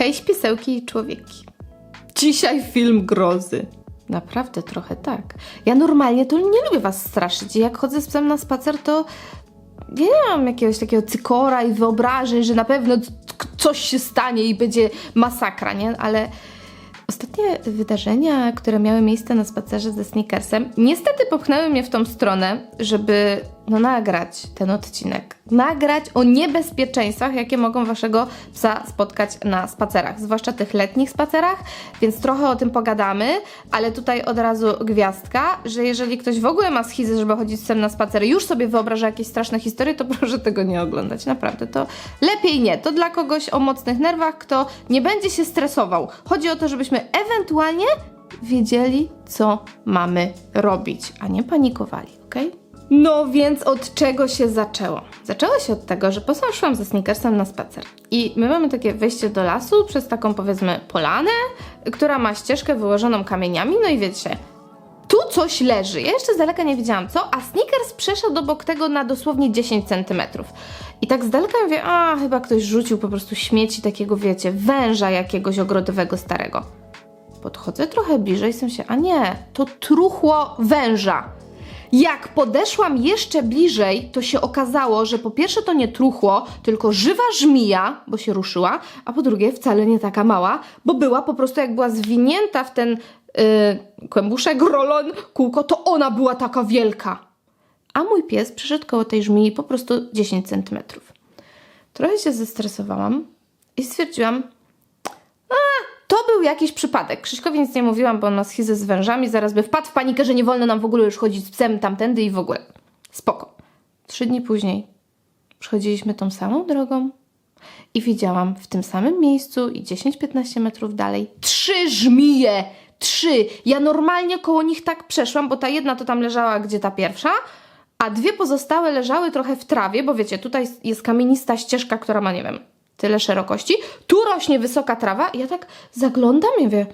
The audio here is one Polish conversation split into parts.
Cześć pisełki i człowieki. Dzisiaj film grozy. Naprawdę trochę tak. Ja normalnie to nie lubię was straszyć. Jak chodzę z psem na spacer, to ja nie mam jakiegoś takiego cykora i wyobrażeń, że na pewno coś się stanie i będzie masakra, nie? Ale ostatnie wydarzenia, które miały miejsce na spacerze ze Snickersem, niestety popchnęły mnie w tą stronę, żeby no, nagrać ten odcinek. Nagrać o niebezpieczeństwach, jakie mogą waszego psa spotkać na spacerach, zwłaszcza tych letnich spacerach, więc trochę o tym pogadamy, ale tutaj od razu gwiazdka, że jeżeli ktoś w ogóle ma schizę, żeby chodzić z psem na spacer, już sobie wyobraża jakieś straszne historie, to proszę tego nie oglądać, naprawdę, to lepiej nie. To dla kogoś o mocnych nerwach, kto nie będzie się stresował. Chodzi o to, żebyśmy ewentualnie wiedzieli, co mamy robić, a nie panikowali, okej? No więc od czego się zaczęło? Zaczęło się od tego, że poszłam ze Snickersem na spacer. I my mamy takie wejście do lasu przez taką powiedzmy polanę, która ma ścieżkę wyłożoną kamieniami, no i wiecie, tu coś leży. Ja jeszcze z daleka nie wiedziałam co, a Snickers przeszedł obok tego na dosłownie 10 centymetrów. I tak z daleka mówię, a chyba ktoś rzucił po prostu śmieci takiego, wiecie, węża jakiegoś ogrodowego starego. Podchodzę trochę bliżej, w sensie, a nie, to truchło węża. Jak podeszłam jeszcze bliżej, to się okazało, że po pierwsze to nie truchło, tylko żywa żmija, bo się ruszyła, a po drugie wcale nie taka mała, bo była po prostu jak była zwinięta w ten yy, kłębuszek, rolon, kółko, to ona była taka wielka. A mój pies przeszedł koło tej żmii po prostu 10 centymetrów. Trochę się zestresowałam i stwierdziłam, to był jakiś przypadek. Krzyśkowi nic nie mówiłam, bo on ma schizę z wężami, zaraz by wpadł w panikę, że nie wolno nam w ogóle już chodzić z psem tamtędy i w ogóle. Spoko. Trzy dni później przechodziliśmy tą samą drogą i widziałam w tym samym miejscu i 10-15 metrów dalej trzy żmije! Trzy! Ja normalnie koło nich tak przeszłam, bo ta jedna to tam leżała, gdzie ta pierwsza, a dwie pozostałe leżały trochę w trawie, bo wiecie, tutaj jest kamienista ścieżka, która ma, nie wiem, tyle szerokości. Tu rośnie wysoka trawa i ja tak zaglądam i mówię,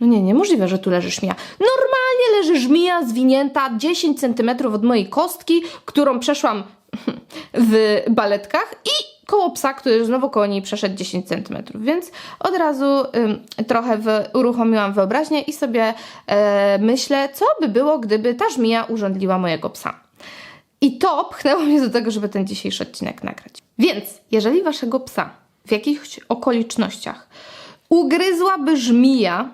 no nie, niemożliwe, że tu leży żmija. Normalnie leży żmija zwinięta 10 centymetrów od mojej kostki, którą przeszłam w baletkach i koło psa, który znowu koło niej przeszedł 10 centymetrów, więc od razu ym, trochę w, uruchomiłam wyobraźnię i sobie e, myślę, co by było, gdyby ta żmija urządliła mojego psa. I to pchnęło mnie do tego, żeby ten dzisiejszy odcinek nagrać. Więc, jeżeli waszego psa w jakichś okolicznościach ugryzłaby żmija,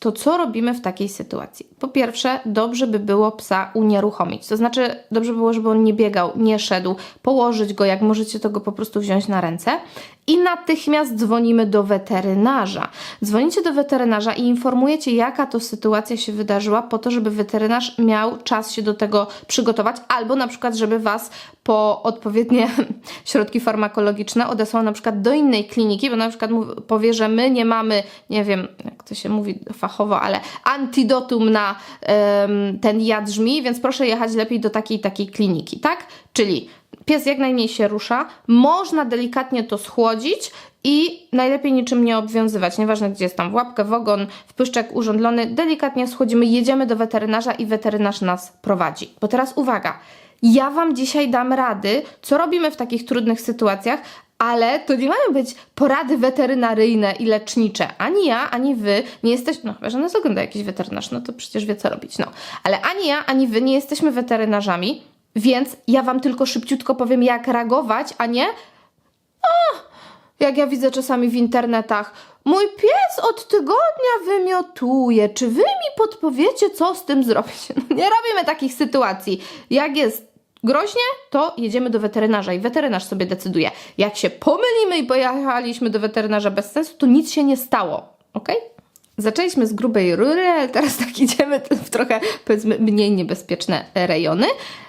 to co robimy w takiej sytuacji? Po pierwsze, dobrze by było psa unieruchomić. To znaczy, dobrze by było, żeby on nie biegał, nie szedł, położyć go, jak możecie, to go po prostu wziąć na ręce. I natychmiast dzwonimy do weterynarza. Dzwonicie do weterynarza i informujecie, jaka to sytuacja się wydarzyła, po to, żeby weterynarz miał czas się do tego przygotować, albo na przykład, żeby Was po odpowiednie środki farmakologiczne odesłał na przykład do innej kliniki, bo na przykład powie, że my nie mamy, nie wiem, jak to się mówi fachowo, ale antidotum na ten jad żmi, więc proszę jechać lepiej do takiej takiej kliniki, tak? Czyli pies jak najmniej się rusza, można delikatnie to schłodzić i najlepiej niczym nie obwiązywać, nieważne gdzie jest tam w łapkę, w ogon, w pyszczek urządlony, delikatnie schłodzimy, jedziemy do weterynarza i weterynarz nas prowadzi. Bo teraz uwaga, ja Wam dzisiaj dam rady, co robimy w takich trudnych sytuacjach, ale to nie mają być porady weterynaryjne i lecznicze. Ani ja, ani wy nie jesteśmy, no chyba, że nas ogląda jakiś weterynarz, no to przecież wie co robić, no. Ale ani ja, ani wy nie jesteśmy weterynarzami, więc ja wam tylko szybciutko powiem, jak reagować, a nie jak ja widzę czasami w internetach, mój pies od tygodnia wymiotuje. Czy wy mi podpowiecie, co z tym zrobić? No, nie robimy takich sytuacji. Jak jest groźnie, to jedziemy do weterynarza i weterynarz sobie decyduje. Jak się pomylimy i pojechaliśmy do weterynarza bez sensu, to nic się nie stało. Ok? Zaczęliśmy z grubej rury, ale teraz tak idziemy w trochę powiedzmy mniej niebezpieczne rejony,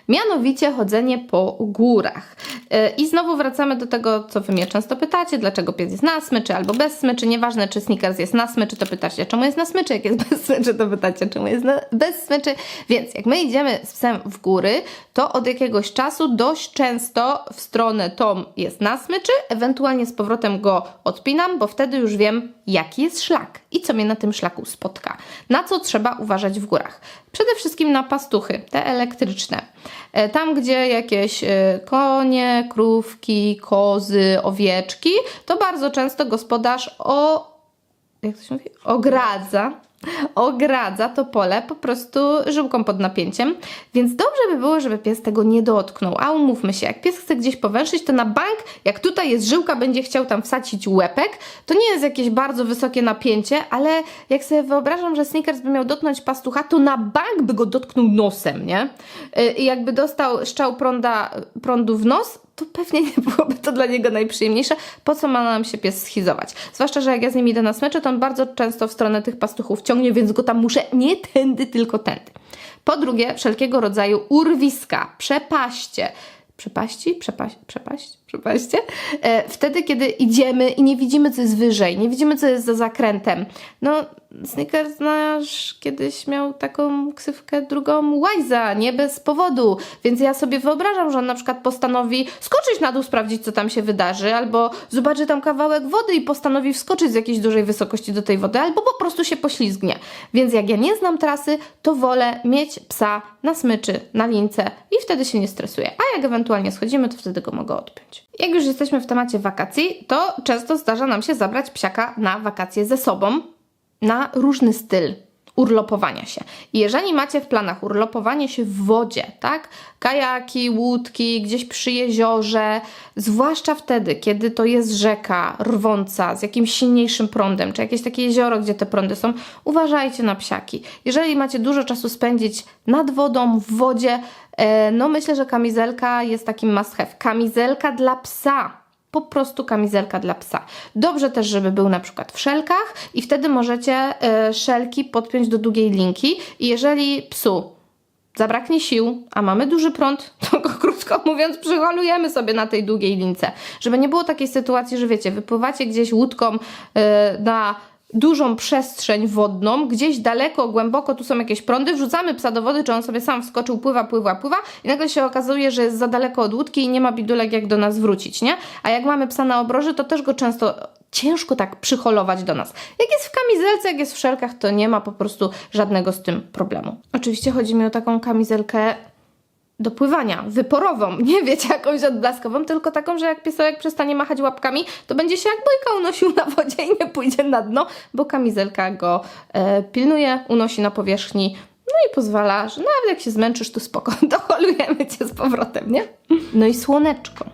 mianowicie chodzenie po górach. Yy, I znowu wracamy do tego, co wy mnie często pytacie, dlaczego pies jest na smyczy albo bez smyczy, nieważne czy Snickers jest na smyczy, to pytacie czemu jest na smyczy, jak jest bez smyczy, to pytacie czemu jest na, bez smyczy. Więc jak my idziemy z psem w góry, to od jakiegoś czasu dość często w stronę tą jest na smyczy, ewentualnie z powrotem go odpinam, bo wtedy już wiem, jaki jest szlak i co mnie na tym szlaku spotka. Na co trzeba uważać w górach? Przede wszystkim na pastuchy, te elektryczne. E, Tam, gdzie jakieś e, konie, krówki, kozy, owieczki, to bardzo często gospodarz o jak to się mówi? Ogradza. Ogradza to pole po prostu żyłką pod napięciem, więc dobrze by było, żeby pies tego nie dotknął. A umówmy się, jak pies chce gdzieś powęszyć, to na bank, jak tutaj jest żyłka, będzie chciał tam wsadzić łepek. To nie jest jakieś bardzo wysokie napięcie, ale jak sobie wyobrażam, że Snickers by miał dotknąć pastucha, to na bank by go dotknął nosem, nie? Yy, I jakby dostał strzał prąda, prądu w nos, to pewnie nie byłoby to dla niego najprzyjemniejsze. Po co ma nam się pies schizować? Zwłaszcza, że jak ja z nim idę na smycze, to on bardzo często w stronę tych pastuchów ciągnie, więc go tam muszę nie tędy, tylko tędy. Po drugie, wszelkiego rodzaju urwiska, przepaście. Przepaści? Przepaść? Przepaść? Przepaście? E, wtedy, kiedy idziemy i nie widzimy, co jest wyżej, nie widzimy, co jest za zakrętem. No, Snickers nasz kiedyś miał taką ksywkę drugą łajza, nie bez powodu. Więc ja sobie wyobrażam, że on na przykład postanowi skoczyć na dół, sprawdzić, co tam się wydarzy, albo zobaczy tam kawałek wody i postanowi wskoczyć z jakiejś dużej wysokości do tej wody, albo po prostu się poślizgnie. Więc jak ja nie znam trasy, to wolę mieć psa na smyczy, na lince i wtedy się nie stresuję. A jak ewentualnie schodzimy, to wtedy go mogę odpiąć. Jak już jesteśmy w temacie wakacji, to często zdarza nam się zabrać psiaka na wakacje ze sobą, na różny styl urlopowania się. Jeżeli macie w planach urlopowanie się w wodzie, tak? Kajaki, łódki, gdzieś przy jeziorze, zwłaszcza wtedy, kiedy to jest rzeka rwąca z jakimś silniejszym prądem, czy jakieś takie jezioro, gdzie te prądy są, uważajcie na psiaki. Jeżeli macie dużo czasu spędzić nad wodą, w wodzie, no myślę, że kamizelka jest takim must have. Kamizelka dla psa po prostu kamizelka dla psa. Dobrze też, żeby był na przykład w szelkach i wtedy możecie y, szelki podpiąć do długiej linki i jeżeli psu zabraknie sił, a mamy duży prąd, to go krótko mówiąc przyholujemy sobie na tej długiej lince. Żeby nie było takiej sytuacji, że wiecie, wypływacie gdzieś łódką y, na dużą przestrzeń wodną, gdzieś daleko, głęboko, tu są jakieś prądy, wrzucamy psa do wody, czy on sobie sam wskoczył, pływa, pływa, pływa i nagle się okazuje, że jest za daleko od łódki i nie ma bidulek jak do nas wrócić, nie? A jak mamy psa na obroży, to też go często ciężko tak przyholować do nas. Jak jest w kamizelce, jak jest w szelkach, to nie ma po prostu żadnego z tym problemu. Oczywiście chodzi mi o taką kamizelkę do pływania, wyporową, nie wiecie, jakąś odblaskową, tylko taką, że jak piesełek przestanie machać łapkami, to będzie się jak bojka unosił na wodzie i nie pójdzie na dno, bo kamizelka go e, pilnuje, unosi na powierzchni, no i pozwala, że nawet jak się zmęczysz, to spoko, doholujemy Cię z powrotem, nie? No i słoneczko.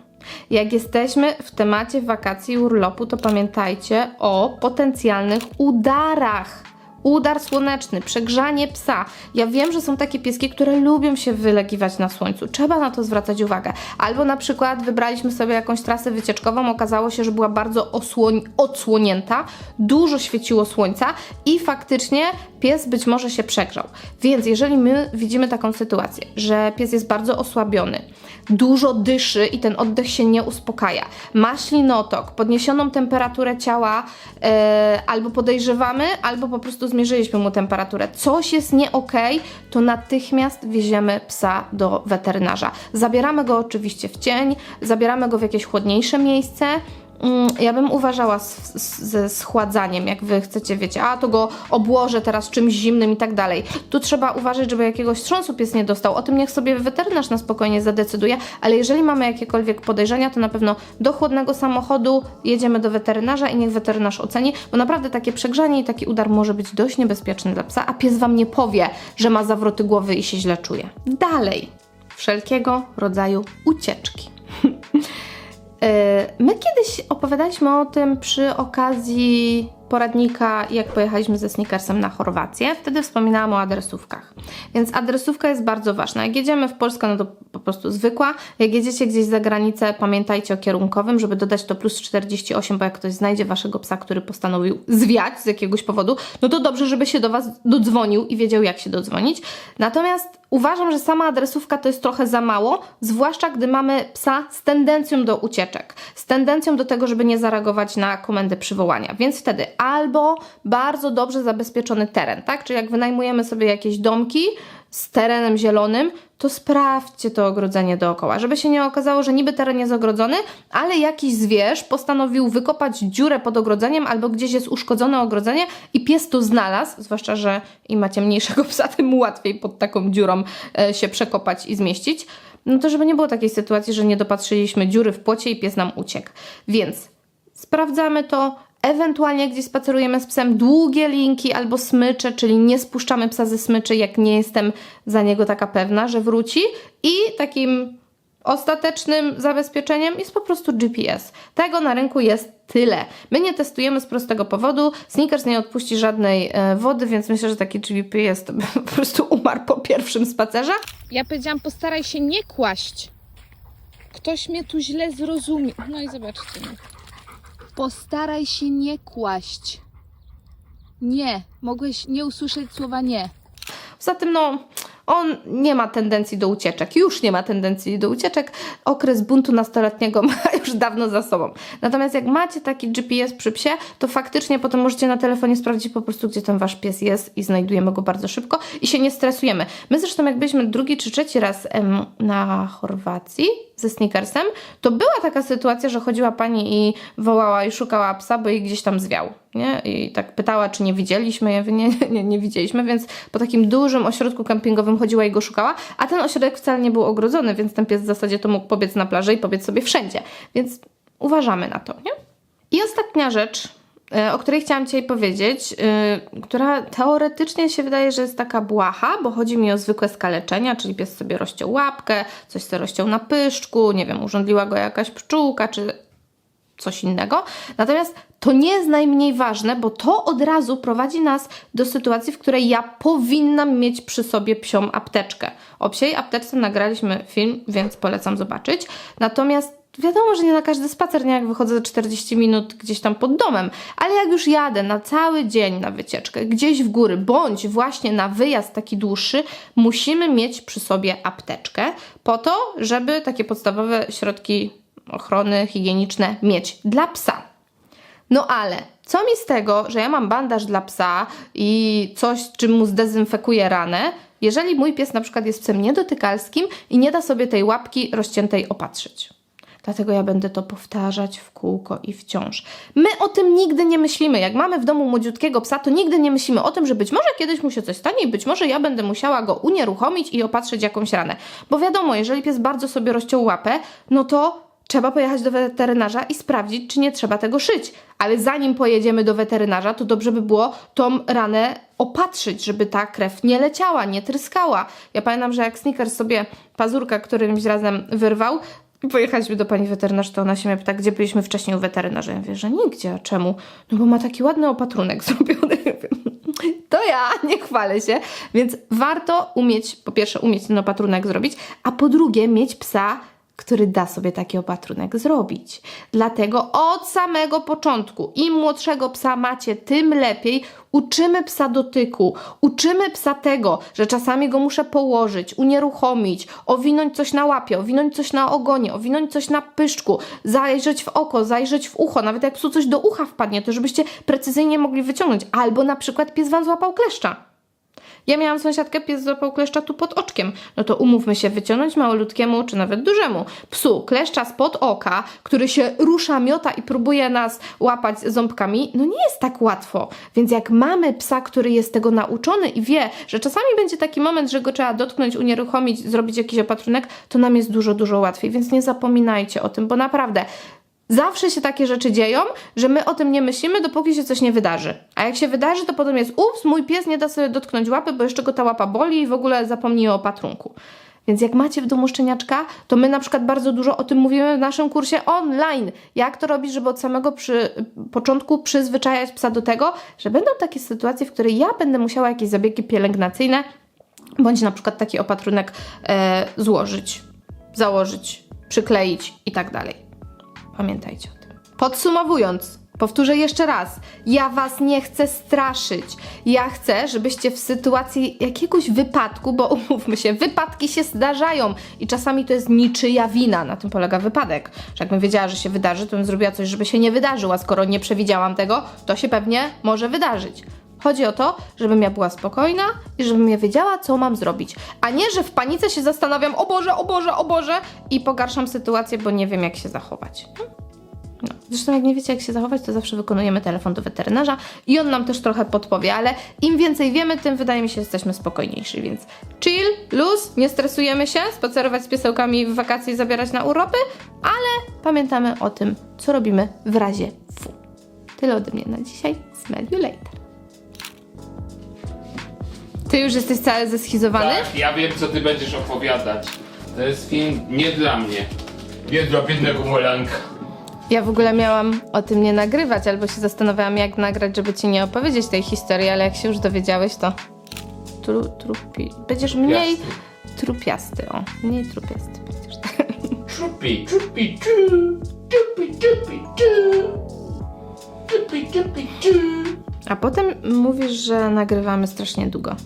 Jak jesteśmy w temacie wakacji urlopu, to pamiętajcie o potencjalnych udarach. Udar słoneczny, przegrzanie psa. Ja wiem, że są takie pieski, które lubią się wylegiwać na słońcu. Trzeba na to zwracać uwagę. Albo na przykład wybraliśmy sobie jakąś trasę wycieczkową, okazało się, że była bardzo osłoń- odsłonięta, dużo świeciło słońca i faktycznie pies być może się przegrzał. Więc jeżeli my widzimy taką sytuację, że pies jest bardzo osłabiony, dużo dyszy i ten oddech się nie uspokaja, ma ślinotok, podniesioną temperaturę ciała, e, albo podejrzewamy, albo po prostu zmierzyliśmy mu temperaturę, coś jest nie okej, to natychmiast wieziemy psa do weterynarza. Zabieramy go oczywiście w cień, zabieramy go w jakieś chłodniejsze miejsce. Mm, Ja bym uważała z, z, ze schładzaniem, jak wy chcecie, wiecie, a to go obłożę teraz czymś zimnym i tak dalej. Tu trzeba uważać, żeby jakiegoś wstrząsu pies nie dostał. O tym niech sobie weterynarz na spokojnie zadecyduje, ale jeżeli mamy jakiekolwiek podejrzenia, to na pewno do chłodnego samochodu jedziemy do weterynarza i niech weterynarz oceni, bo naprawdę takie przegrzanie i taki udar może być dość niebezpieczny dla psa, a pies wam nie powie, że ma zawroty głowy i się źle czuje. Dalej, wszelkiego rodzaju ucieczki. Yy, My kiedyś opowiadaliśmy o tym przy okazji poradnika, jak pojechaliśmy ze Snickersem na Chorwację. Wtedy wspominałam o adresówkach. Więc adresówka jest bardzo ważna. Jak jedziemy w Polskę, no to po prostu zwykła. Jak jedziecie gdzieś za granicę, pamiętajcie o kierunkowym, żeby dodać to plus 48, bo jak ktoś znajdzie waszego psa, który postanowił zwiać z jakiegoś powodu, no to dobrze, żeby się do was dodzwonił i wiedział, jak się dodzwonić. Natomiast uważam, że sama adresówka to jest trochę za mało, zwłaszcza gdy mamy psa z tendencją do ucieczek, z tendencją do tego, żeby nie zareagować na komendę przywołania. Więc wtedy albo bardzo dobrze zabezpieczony teren, tak? Czyli jak wynajmujemy sobie jakieś domki z terenem zielonym, to sprawdźcie to ogrodzenie dookoła, żeby się nie okazało, że niby teren jest ogrodzony, ale jakiś zwierz postanowił wykopać dziurę pod ogrodzeniem albo gdzieś jest uszkodzone ogrodzenie i pies to znalazł, zwłaszcza, że im macie mniejszego psa, tym łatwiej pod taką dziurą e, się przekopać i zmieścić. No to żeby nie było takiej sytuacji, że nie dopatrzyliśmy dziury w płocie i pies nam uciekł. Więc sprawdzamy to, ewentualnie gdzieś spacerujemy z psem długie linki albo smycze, czyli nie spuszczamy psa ze smyczy, jak nie jestem za niego taka pewna, że wróci. I takim ostatecznym zabezpieczeniem jest po prostu GPS. Tego na rynku jest tyle. My nie testujemy z prostego powodu. Snickers nie odpuści żadnej e, wody, więc myślę, że taki GPS to po prostu umarł po pierwszym spacerze. Ja powiedziałam, postaraj się nie kłaść. Ktoś mnie tu źle zrozumie. No i zobaczcie. Postaraj się nie kłaść. Nie. Mogłeś nie usłyszeć słowa nie. Poza tym, no, on nie ma tendencji do ucieczek. Już nie ma tendencji do ucieczek. Okres buntu nastoletniego ma już dawno za sobą. Natomiast jak macie taki GPS przy psie, to faktycznie potem możecie na telefonie sprawdzić po prostu, gdzie ten wasz pies jest i znajdujemy go bardzo szybko i się nie stresujemy. My zresztą, jak byliśmy drugi czy trzeci raz em, na Chorwacji ze Snickersem, to była taka sytuacja, że chodziła pani i wołała i szukała psa, bo jej gdzieś tam zwiał. Nie? I tak pytała, czy nie widzieliśmy. Ja nie, nie, nie widzieliśmy, więc po takim dużym ośrodku kempingowym chodziła i go szukała, a ten ośrodek wcale nie był ogrodzony, więc ten pies w zasadzie to mógł pobiec na plażę i pobiec sobie wszędzie. Więc uważamy na to, nie? I ostatnia rzecz, e, o której chciałam dzisiaj powiedzieć, e, która teoretycznie się wydaje, że jest taka błaha, bo chodzi mi o zwykłe skaleczenia, czyli pies sobie rozciął łapkę, coś sobie rozciął na pyszczku, nie wiem, urządliła go jakaś pszczółka, czy coś innego. Natomiast to nie jest najmniej ważne, bo to od razu prowadzi nas do sytuacji, w której ja powinnam mieć przy sobie psią apteczkę. O psiej apteczce nagraliśmy film, więc polecam zobaczyć. Natomiast Wiadomo, że nie na każdy spacer, nie jak wychodzę za 40 minut gdzieś tam pod domem, ale jak już jadę na cały dzień na wycieczkę, gdzieś w góry, bądź właśnie na wyjazd taki dłuższy, musimy mieć przy sobie apteczkę po to, żeby takie podstawowe środki ochrony higieniczne mieć dla psa. No ale co mi z tego, że ja mam bandaż dla psa i coś, czym mu zdezynfekuję ranę, jeżeli mój pies na przykład jest psem niedotykalskim i nie da sobie tej łapki rozciętej opatrzyć. Dlatego ja będę to powtarzać w kółko i wciąż. My o tym nigdy nie myślimy. Jak mamy w domu młodziutkiego psa, to nigdy nie myślimy o tym, że być może kiedyś mu się coś stanie i być może ja będę musiała go unieruchomić i opatrzyć jakąś ranę. Bo wiadomo, jeżeli pies bardzo sobie rozciął łapę, no to trzeba pojechać do weterynarza i sprawdzić, czy nie trzeba tego szyć. Ale zanim pojedziemy do weterynarza, to dobrze by było tą ranę opatrzyć, żeby ta krew nie leciała, nie tryskała. Ja pamiętam, że jak Snickers sobie pazurka którymś razem wyrwał, pojechaliśmy do pani weterynarz, to ona się mnie pyta, gdzie byliśmy wcześniej u weterynarza. Ja mówię, że nigdzie. A czemu? No bo ma taki ładny opatrunek zrobiony. To ja, nie chwalę się. Więc warto umieć, po pierwsze, umieć ten opatrunek zrobić, a po drugie, mieć psa, który da sobie taki opatrunek zrobić. Dlatego od samego początku, im młodszego psa macie, tym lepiej. Uczymy psa dotyku, uczymy psa tego, że czasami go muszę położyć, unieruchomić, owinąć coś na łapie, owinąć coś na ogonie, owinąć coś na pyszczku, zajrzeć w oko, zajrzeć w ucho, nawet jak psu coś do ucha wpadnie, to żebyście precyzyjnie mogli wyciągnąć. Albo na przykład pies wam złapał kleszcza. Ja miałam sąsiadkę, pies złapał kleszcza tu pod oczkiem. No to umówmy się, wyciągnąć małolutkiemu, czy nawet dużemu psu kleszcza spod oka, który się rusza, miota i próbuje nas łapać ząbkami, no nie jest tak łatwo. Więc jak mamy psa, który jest tego nauczony i wie, że czasami będzie taki moment, że go trzeba dotknąć, unieruchomić, zrobić jakiś opatrunek, to nam jest dużo, dużo łatwiej. Więc nie zapominajcie o tym, bo naprawdę Zawsze się takie rzeczy dzieją, że my o tym nie myślimy, dopóki się coś nie wydarzy. A jak się wydarzy, to potem jest ups, mój pies nie da sobie dotknąć łapy, bo jeszcze go ta łapa boli i w ogóle zapomni o opatrunku. Więc jak macie w domu szczeniaczka, to my na przykład bardzo dużo o tym mówimy w naszym kursie online. Jak to robić, żeby od samego przy, początku przyzwyczajać psa do tego, że będą takie sytuacje, w której ja będę musiała jakieś zabiegi pielęgnacyjne, bądź na przykład taki opatrunek e, złożyć, założyć, przykleić i tak dalej. Pamiętajcie o tym. Podsumowując, powtórzę jeszcze raz. Ja was nie chcę straszyć. Ja chcę, żebyście w sytuacji jakiegoś wypadku, bo umówmy się, wypadki się zdarzają i czasami to jest niczyja wina. Na tym polega wypadek. Że jakbym wiedziała, że się wydarzy, to bym zrobiła coś, żeby się nie wydarzył, a skoro nie przewidziałam tego, to się pewnie może wydarzyć. Chodzi o to, żebym ja była spokojna i żebym ja wiedziała, co mam zrobić. A nie, że w panice się zastanawiam, o Boże, o Boże, o Boże i pogarszam sytuację, bo nie wiem, jak się zachować. No. Zresztą jak nie wiecie, jak się zachować, to zawsze wykonujemy telefon do weterynarza i on nam też trochę podpowie, ale im więcej wiemy, tym wydaje mi się, że jesteśmy spokojniejsi, więc chill, luz, nie stresujemy się, spacerować z piesełkami w wakacje i zabierać na urlopy, ale pamiętamy o tym, co robimy w razie W. Tyle ode mnie na dzisiaj. Smell you later. Ty już jesteś cały zeschizowany? Tak, ja wiem co ty będziesz opowiadać. To jest film nie dla mnie. Nie dla biednego Molanka. Ja w ogóle miałam o tym nie nagrywać, albo się zastanawiałam, jak nagrać, żeby ci nie opowiedzieć tej historii, ale jak się już dowiedziałeś, to tru, trupi... będziesz mniej trupiasty, o, mniej trupiasty będziesz. Czupi, czupi, czu. Czupi, czupi, czu. Czupi, czupi, czu. A potem mówisz, że nagrywamy strasznie długo.